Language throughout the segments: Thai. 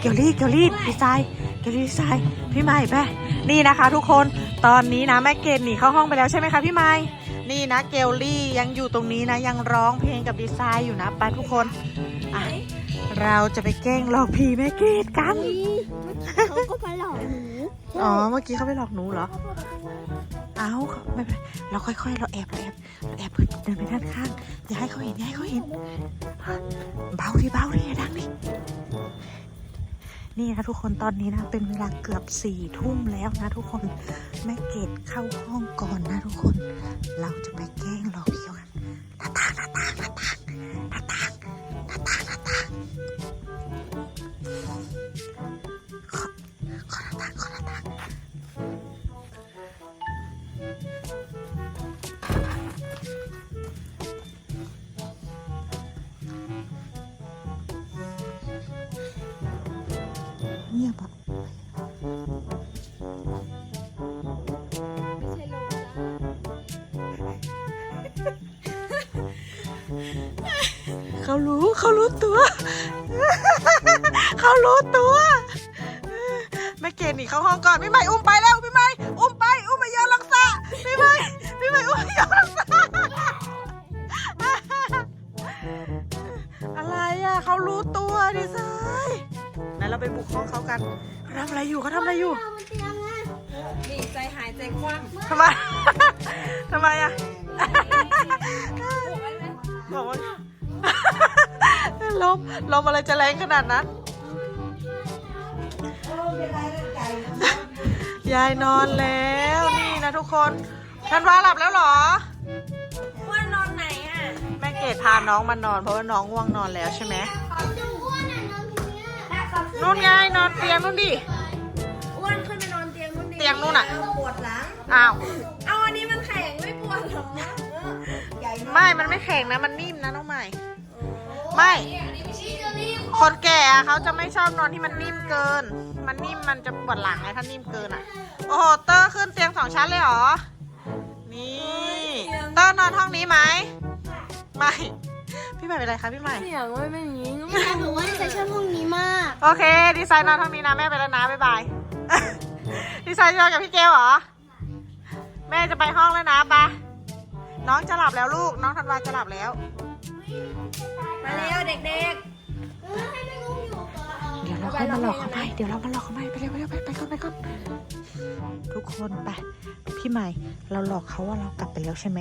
เกลลี่เกลลี่ดีไซน์เกลลี่ดีไซน์พี่ใหม่ไปนี่นะคะ ทุกคนตอนนี้นะแม่เกดหนีเข้าห้องไปแล้วใช่ไหมคะพี่ใหม่นี่นะเกลลี่ยังอยู่ตรงนี้นะยังร้องเพลงกับดีไซน์อยู่นะไปทุกคนอะเราจะไปแกล้งหลอกผีแม่เกดกันเขาก็มาหลอกหนูอ๋อเมื่อกี้เขาไปหลอกหนูเหรอเอ้าไม่เป็นไรเราค่อยๆ เราแอบเราแอบเราแอบเดินไปด้านข้างอย่าให้เขาเห็นอย่าให้เขาเห็นเบาดิเบาดิอย่าดังดิ นี่นะทุกคนตอนนี้นะเป็นเวลาเกือบสี่ทุ่มแล้วนะทุกคนแม่เกดเข้าห้องก่อนนะทุกคน เราจะไป ยบอะไม่ใช่โลจ้าเขารู้เขารู้ตัว เขารู้ตัวแม่เกดหนีเข้าห้องก่อนพี่ใหม่อุ้มไปแล้วพี่ใหม่อุ้มไปอุ้มไปโยนลงสระพี่ใหม่พี่ใหม่อุ้มไปโยนลงสระอะไรอะเขารู้ตัวดิซา ยไหนเราไปบุกห้องเขากันเขาทำอะไรอยู่เขาทำอะไรอยู่เอามันเตียงไงนี่ใจหายใจคว่ำทำไม ทำไมอะบอกไว้ไหมบอกว่าลมลมอะไรจะแรงขนาดนั้น ยายนอนแล้วนี่นะทุกคนทันวาหลับแล้วเหรอว่านอนไหนอะ แม่เกดพาน้องมานอนเพราะว่าน้องง่วงนอนแล้วใช่ไหม นี้ยนู่นไงนอนเตียงนู่นดิ อ้วนขึ้นไปนอนเตียงนู่นดิเตียงนู่นน่ะ ปวดหลัง อ้าว เอาอันนี้มันแข็งไม่ปวดหรอใหญ่ไม่ มันไม่แข็งนะ มันนิ่มนะน้องใหม่ ไม่ชิคลี่คนแก่อะเขาจะไม่ชอบนอนที่มันนิ่มเกิน มันนิ่มมันจะปวดหลังไงถ้านิ่มเกินอะ โอ้โห เตอร์ขึ้นเตียงสองชั้นเลยเหรอ นี่ เตอร์นอนห้องนี้ไหมไม่ พี่ใหม่เป็นไรคะพี่ใหม่ เสียงไม่เป็นอย่างนี้แม่บอกว่าใส่ชอบห้องนี้มากโอเค ดีไซน์นอนห้องนี้นะแม่ไปแล้วนะบ๊ายบาย ดีไซน์จะนอนกับพี่เกลเหรอ แม่จะไปห้องแล้วนะไปะน้องจะหลับแล้วลูก น้องธันวาจะหลับแล้ว มาเร็วเด็กเออให้แม่ลูกอยู่ก่อน เดี๋ยวเราค่อยมาหลอกเขาไปเดี๋ยวเรามาหลอกเขาไปไปเร็วไปเร็วไปไปก่อนไปก่อนทุกคนไป พี่ใหม่ เราหลอกเขาว่าเรากลับไปแล้วใช่ไหม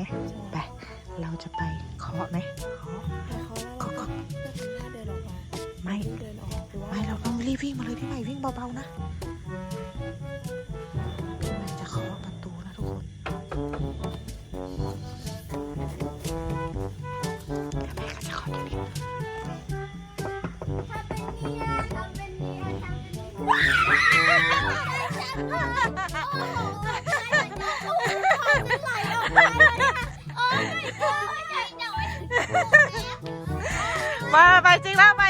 ไป เราจะไปเคาะไหมเคาะๆเคาะเคาะถ้าเดินออกมาไม่เดินออกหรือว่าไม่เราต้องรีบวิ่งมาเลยพี่ใหม่วิ่งเบาๆนะพี่ใหม่จะเคาะประตูนะทุกคนเดี๋ยวแม่ก็จะเคาะตรงนี้มา ไปไปจริงแล้วไป